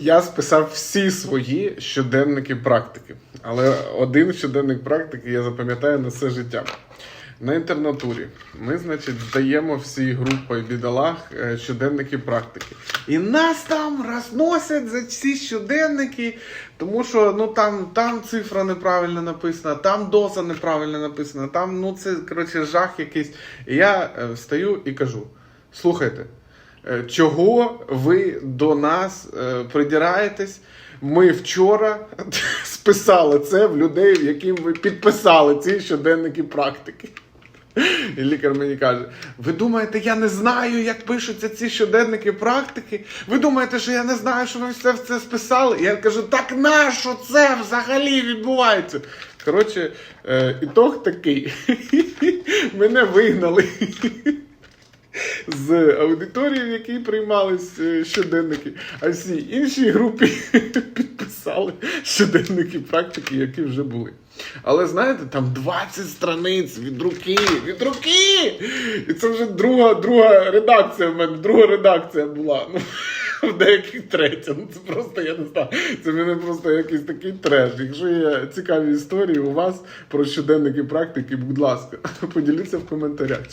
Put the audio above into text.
Я списав всі свої щоденники практики, але один щоденник практики я запам'ятаю на все життя. На інтернатурі ми, значить, здаємо всі групи бідолах е, щоденники практики. І нас там розносять за ці щоденники, тому що ну там, там цифра неправильно написана, там доза неправильно написана, там ну це коротше жах якийсь. І я е, встаю і кажу: слухайте. Е, Чого ви до нас е, придираєтесь? Ми вчора списали це в людей, яким ви підписали ці щоденники практики. І лікар мені каже: ви думаєте, я не знаю, як пишуться ці щоденники практики? Ви думаєте, що я не знаю, що ви все це списали? Я кажу, так нащо це взагалі відбувається? Коротше, е, ітог такий. Мене вигнали з аудиторії, в якій приймались е, щоденники, а всі інші групи підписали щоденники практики, які вже були. Але знаєте, там 20 страниць від руки, від руки! І це вже друга, друга редакція в мене, друга редакція була. Ну, в деяких третя. Ну це просто я не знаю. Це мене просто якийсь такий треш. Якщо є цікаві історії у вас про щоденники практики, будь ласка, поділіться в коментарях.